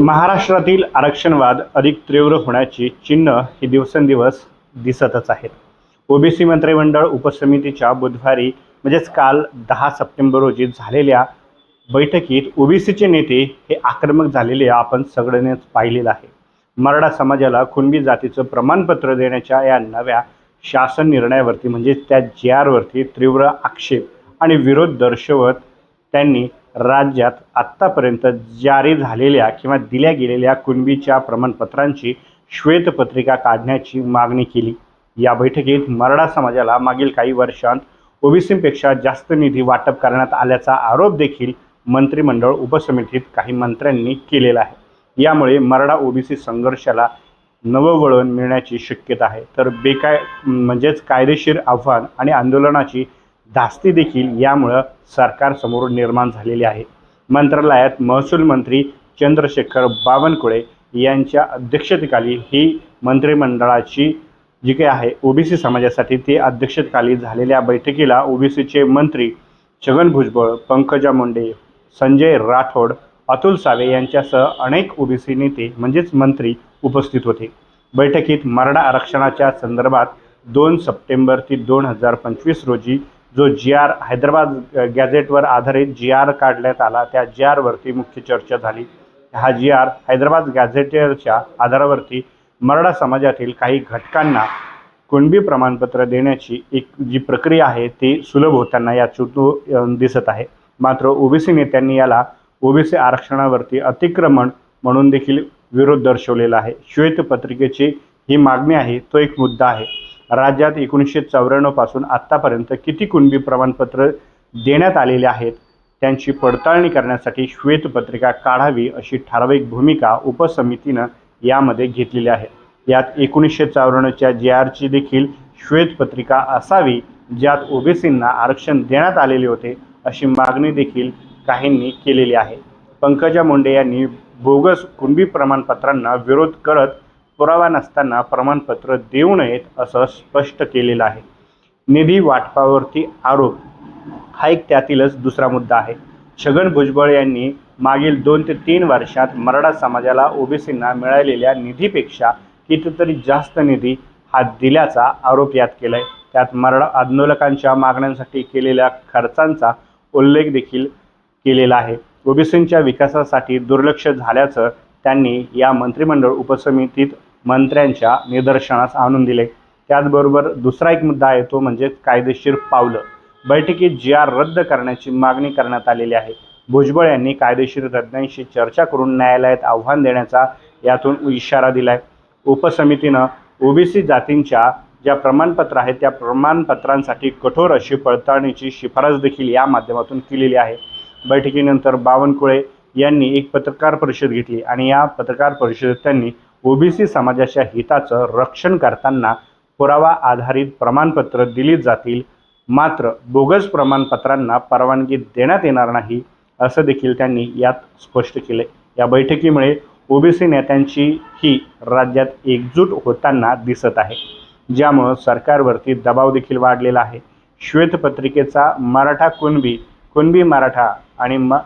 महाराष्ट्रातील आरक्षणवाद अधिक तीव्र होण्याची चिन्ह ही दिवसेंदिवस दिसतच आहेत. ओबीसी मंत्रिमंडळ उपसमितीच्या बुधवारी म्हणजेच काल दहा सप्टेंबर रोजी झालेल्या बैठकीत ओबीसीचे नेते हे आक्रमक झालेले आपण सगळ्यांनीच पाहिलेलं आहे. मराठा समाजाला कुणबी जातीचं प्रमाणपत्र देण्याच्या या नव्या शासन निर्णयावरती म्हणजेच त्या जी आरवरती तीव्र आक्षेप आणि विरोध दर्शवत त्यांनी राज्यात आत्तापर्यंत जारी झालेल्या किंवा दिल्या गेलेल्या कुणबीच्या प्रमाणपत्रांची श्वेतपत्रिका काढण्याची मागणी केली. या बैठकीत मराठा समाजाला मागील काही वर्षांत ओबीसीपेक्षा जास्त निधी वाटप करण्यात आल्याचा आरोप देखील मंत्रिमंडळ उपसमितीत काही मंत्र्यांनी केलेला आहे. यामुळे मराठा ओबीसी संघर्षाला नवं वळण मिळण्याची शक्यता आहे. तर बेकाय म्हणजेच कायदेशीर आव्हान आणि आंदोलनाची धास्ती देखील यामुळं सरकारसमोर निर्माण झालेली आहे. मंत्रालयात महसूल मंत्री चंद्रशेखर बावनकुळे यांच्या अध्यक्षतेखाली ही मंत्रिमंडळाची जी काही आहे ओबीसी समाजासाठी ते अध्यक्षतेखाली झालेल्या बैठकीला ओबीसीचे मंत्री छगन भुजबळ पंकजा मुंडे संजय राठोड अतुल सावे यांच्यासह अनेक ओबीसी नेते म्हणजेच मंत्री उपस्थित होते. बैठकीत मराठा आरक्षणाच्या संदर्भात दोन सप्टेंबर ते दोन हजार पंचवीस रोजी जो जी आर हैदराबाद गॅझेटवर आधारित जी आर काढण्यात आला त्या जी आरवरती मुख्य चर्चा झाली. हा जी आर हैदराबाद गॅझेटरच्या आधारावरती मराठा समाजातील काही घटकांना कुणबी प्रमाणपत्र देण्याची एक जी प्रक्रिया आहे ती सुलभ होताना यातून दिसत आहे. मात्र ओबीसी नेत्यांनी याला ओबीसी आरक्षणावरती अतिक्रमण म्हणून देखील विरोध दर्शवलेला आहे. श्वेतपत्रिकेची ही मागणी आहे तो एक मुद्दा आहे. राज्यात एकोणीसशे चौऱ्याण्णवपासून आत्तापर्यंत किती कुणबी प्रमाणपत्र देण्यात आलेले आहेत? त्यांची पडताळणी करण्यासाठी श्वेतपत्रिका काढावी अशी ठराविक भूमिका उपसमितीनं यामध्ये घेतलेली आहे. यात एकोणीसशे चौऱ्याण्णवच्या जे आरची देखील श्वेतपत्रिका असावी ज्यात ओबीसींना आरक्षण देण्यात आलेले होते अशी मागणी देखील काहींनी केलेली आहे. पंकजा मुंडे यांनी बोगस कुणबी प्रमाणपत्रांना विरोध करत पुरावा नसताना प्रमाणपत्र देऊ नयेत असं स्पष्ट केलेलं आहे. निधी वाटपावरती आरोप. हा एक त्यातीलच दुसरा मुद्दा आहे. छगन भुजबळ यांनी मागील दोन ते तीन वर्षात मराठा समाजाला ओबीसींना मिळालेल्या निधीपेक्षा कितीतरी जास्त निधी हा दिल्याचा आरोप यात केला आहे त्यात मराठा आंदोलकांच्या मागण्यांसाठी केलेल्या खर्चांचा उल्लेख देखील केलेला आहे. ओबीसींच्या विकासासाठी दुर्लक्ष झाल्याचं त्यांनी या मंत्रिमंडळ उपसमितीत मंत्र्यांच्या निदर्शनास आणून दिले. त्याचबरोबर दुसरा एक मुद्दा आहे तो म्हणजे कायदेशीर पावलं. बैठकीत जी आर रद्द करण्याची मागणी करण्यात आलेली आहे. भुजबळ यांनी कायदेशीर तज्ज्ञांशी चर्चा करून न्यायालयात आव्हान देण्याचा यातून इशारा दिलाय. उपसमितीनं ओबीसी जातींच्या ज्या प्रमाणपत्र आहेत त्या प्रमाणपत्रांसाठी कठोर अशी पडताळणीची शिफारस देखील या माध्यमातून केलेली आहे. बैठकीनंतर बावनकुळे यांनी एक पत्रकार परिषद घेतली आणि या पत्रकार परिषदेत त्यांनी ओबीसी समाजाच्या हिताचं रक्षण करताना पुरावा आधारित प्रमाणपत्र दिली जातील. मात्र बोगस प्रमाणपत्रांना परवानगी देण्यात येणार नाही असं देखील त्यांनी यात स्पष्ट केले या बैठकीमुळे ओबीसी नेत्यांची ही राज्यात एकजूट होताना दिसत आहे ज्यामुळं सरकारवरती दबाव देखील वाढलेला आहे. श्वेतपत्रिकेचा मराठा कुणबी कुणबी मराठा आणि म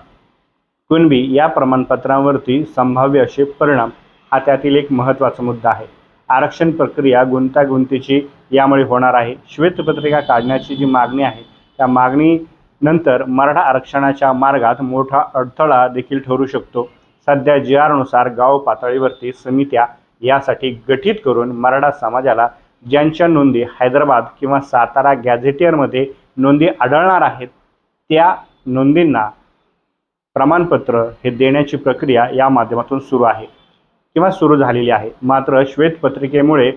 कुणबी या प्रमाणपत्रांवरती संभाव्य असे परिणाम हा त्यातील एक महत्त्वाचा मुद्दा आहे. आरक्षण प्रक्रिया गुंतागुंतीची यामुळे होणार आहे. श्वेतपत्रिका काढण्याची जी मागणी आहे त्या मागणीनंतर मराठा आरक्षणाच्या मार्गात मोठा अडथळा देखील ठरू शकतो. सध्या जी आरनुसार गाव पातळीवरती समित्या यासाठी गठीत करून मराठा समाजाला ज्यांच्या नोंदी हैदराबाद किंवा सातारा गॅझेटियरमध्ये नोंदी आढळणार आहेत त्या नोंदींना प्रमाणपत्र हे देण्याची प्रक्रिया या माध्यमातून सुरू आहे. किंवा सुरू झालेली आहे. मात्र श्वेतपत्रिकेमुळे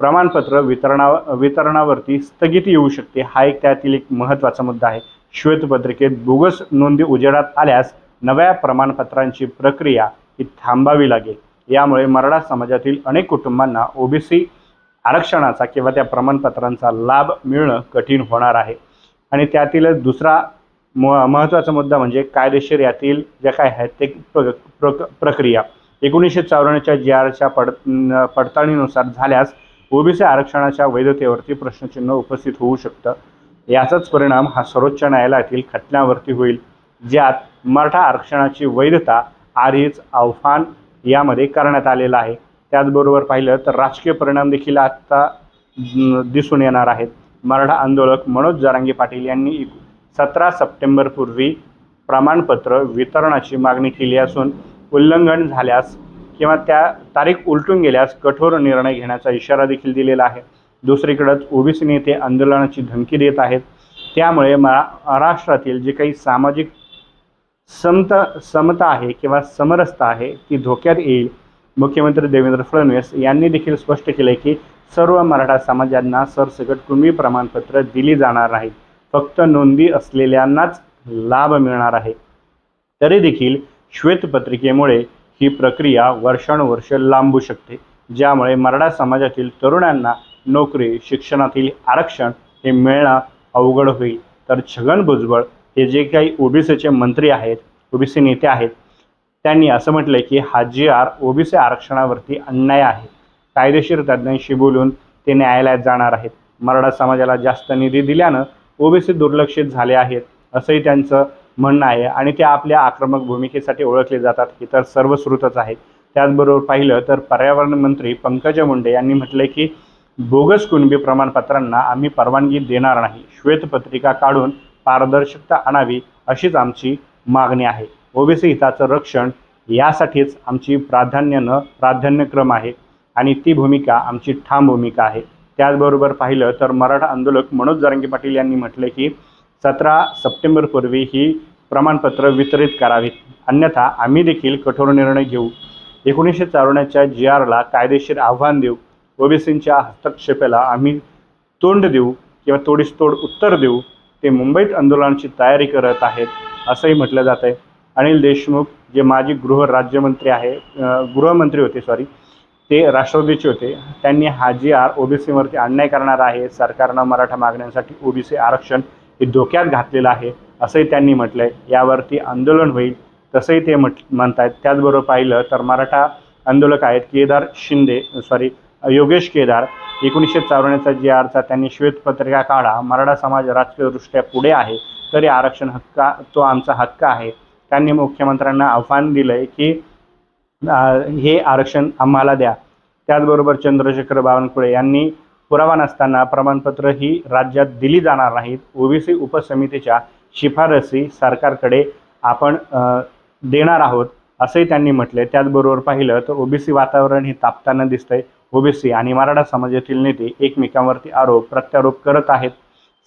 प्रमाणपत्र वितरणा वितरणावरती स्थगिती येऊ शकते. हा एक त्यातील एक महत्त्वाचा मुद्दा आहे. श्वेतपत्रिकेत बोगस नोंदी उजेडात आल्यास नव्या प्रमाणपत्रांची प्रक्रिया ही थांबावी लागेल. यामुळे मराठा समाजातील अनेक कुटुंबांना ओबीसी आरक्षणाचा किंवा त्या प्रमाणपत्रांचा लाभ मिळणं कठीण होणार आहे. आणि त्यातीलच दुसरा म महत्त्वाचा मुद्दा म्हणजे कायदेशीर यातील ज्या काय आहेत ते प्र प्रक प्रक्रिया. एकोणीसशे चौऱ्याण्णवच्या जी आरच्या पड पडताळणीनुसार झाल्यास ओबीसी आरक्षणाच्या वैधतेवरती प्रश्नचिन्ह उपस्थित होऊ शकतं. याचाच परिणाम हा सर्वोच्च न्यायालयातील खटल्यावरती होईल ज्यात मराठा आरक्षणाची वैधता आधीच आव्हान यामध्ये करण्यात आलेलं आहे. त्याचबरोबर पाहिलं तर राजकीय परिणाम देखील आता दिसून येणार आहेत. मराठा आंदोलक मनोज जारांगी पाटील यांनी सतरा सप्टेंबरपूर्वी प्रमाणपत्र वितरणाची मागणी केली असून उल्लंघन झाल्यास किंवा त्या तारीख उलटून गेल्यास कठोर निर्णय घेण्याचा इशारा देखील दिलेला आहे. दुसरीकडंच ओबीसी नेते आंदोलनाची धमकी देत आहेत. त्यामुळे महाराष्ट्रातील जे काही सामाजिक समत समता आहे किंवा समरसता आहे ती धोक्यात येईल. मुख्यमंत्री देवेंद्र फडणवीस यांनी देखील स्पष्ट केले की सर्व मराठा समाजांना सरसकट कुणबी प्रमाणपत्र दिली जाणार नाहीत फक्त नोंदी असलेल्यांनाच लाभ मिळणार आहे. तरी देखील श्वेतपत्रिकेमुळे ही प्रक्रिया वर्षानुवर्ष लांबू शकते ज्यामुळे मराठा समाजातील तरुणांना नोकरी शिक्षणातील आरक्षण हे मिळणं अवघड होईल. तर छगन भुजबळ हे जे काही ओबीसीचे मंत्री आहेत ओबीसी नेते आहेत त्यांनी असं म्हटलं की हा जी आर ओबीसी आरक्षणावरती अन्याय आहे. कायदेशीर तज्ज्ञांशी बोलून ते न्यायालयात जाणार आहेत. मराठा समाजाला जास्त निधी दिल्यानं ओबीसी दुर्लक्षित झाले आहेत असंही त्यांचं म्हणणं आहे आणि ते आपल्या आक्रमक भूमिकेसाठी ओळखले जातात हे तर सर्वश्रुतच आहे. त्याचबरोबर पाहिलं तर पर्यावरण मंत्री पंकजा मुंडे यांनी म्हटलंय की बोगस कुणबी प्रमाणपत्रांना आम्ही परवानगी देणार नाही. श्वेतपत्रिका काढून पारदर्शकता आणावी अशीच आमची मागणी आहे. ओबीसी हिताचं रक्षण यासाठीच आमची प्राधान्यानं प्राधान्यक्रम आहे आणि ती भूमिका आमची ठाम भूमिका आहे. त्याचबरोबर पाहिलं तर मराठा आंदोलक मनोज जरंगी पाटील यांनी म्हटलं की सतरा सप्टेंबरपूर्वी ही प्रमाणपत्र वितरित करावीत. अन्यथा आम्ही देखील कठोर निर्णय घेऊ. एकोणीसशे चौऱ्याण्णवच्या जी आरला कायदेशीर आव्हान देऊ. ओबीसींच्या हस्तक्षेपाला आम्ही तोंड देऊ किंवा तोडीस तोड उत्तर देऊ. ते मुंबईत आंदोलनाची तयारी करत आहेत असंही म्हटलं जात आहे अनिल देशमुख जे माजी गृह राज्यमंत्री आहे गृहमंत्री होते सॉरी ते राष्ट्रवादीचे होते. त्यांनी हा जी आर ओबीसीवरती अन्याय करणार आहे. सरकारनं मराठा मागण्यांसाठी ओबीसी आरक्षण हे धोक्यात घातलेलं आहे असंही त्यांनी म्हटलं आहे यावरती आंदोलन होईल तसंही ते म्हट म्हणत आहेत त्याचबरोबर पाहिलं तर मराठा आंदोलक आहेत केदार शिंदे सॉरी योगेश केदार. एकोणीसशे चौऱ्याण्णवचा जी आरचा त्यांनी श्वेतपत्रिका काढा. मराठा समाज राजकीयदृष्ट्या पुढे आहे तरी आरक्षण हक्का तो आमचा हक्क आहे. त्यांनी मुख्यमंत्र्यांना आव्हान दिलं आहे की हे आरक्षण आम्हाला द्या. त्याचबरोबर चंद्रशेखर बावनकुळे यांनी पुरावा नसताना प्रमाणपत्र ही राज्यात दिली जाणार नाहीत. ओबीसी उपसमितीच्या शिफारसी सरकारकडे आपण देणार आहोत असंही त्यांनी म्हटले त्याचबरोबर पाहिलं तर ओबीसी वातावरण हे तापताना दिसतंय. ओबीसी आणि मराठा समाजातील नेते एकमेकांवरती आरोप प्रत्यारोप करत आहेत.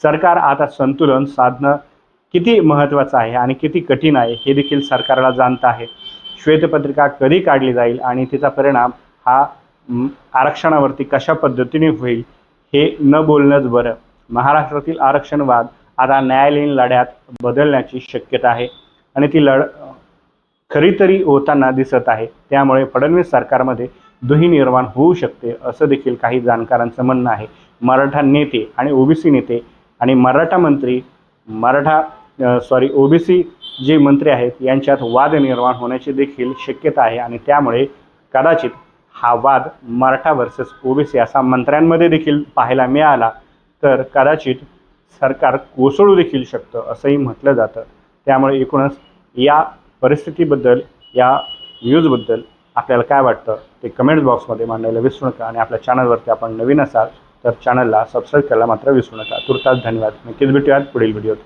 सरकार आता संतुलन साधणं किती महत्त्वाचं आहे आणि किती कठीण आहे हे देखील सरकारला जाणतं आहे. श्वेतपत्रिका कधी काढली जाईल आणि तिचा परिणाम हा आरक्षणावरती कशा पद्धतीने होईल हे न बोलणंच बरं. महाराष्ट्रातील आरक्षणवाद आता न्यायालयीन लढ्यात बदलण्याची शक्यता आहे आणि ती लढ खरी तरी होताना दिसत आहे. त्यामुळे फडणवीस सरकारमध्ये दुही निर्माण होऊ शकते असं देखील काही जाणकारांचं म्हणणं आहे. मराठा नेते आणि ओबीसी नेते आणि मराठा मंत्री मराठा सॉरी ओबीसी जे मंत्री आहेत यांच्यात वाद निर्माण होण्याची देखील शक्यता आहे आणि त्यामुळे कदाचित हा वाद मराठा व्हर्सेस ओबीसी असा मंत्र्यांमध्ये देखील पाहायला मिळाला तर कदाचित सरकार कोसळू देखील शकतं असंही म्हटलं जातं. त्यामुळे एकूणच या परिस्थितीबद्दल या न्यूजबद्दल आपल्याला काय वाटतं ते कमेंट्स बॉक्समध्ये मांडायला विसरू नका आणि आपल्या चॅनलवरती आपण नवीन असाल तर चॅनलला सबस्क्राईब करायला मात्र विसरू नका. तुर्तास धन्यवाद. नक्कीच भेटूयात पुढील व्हिडिओत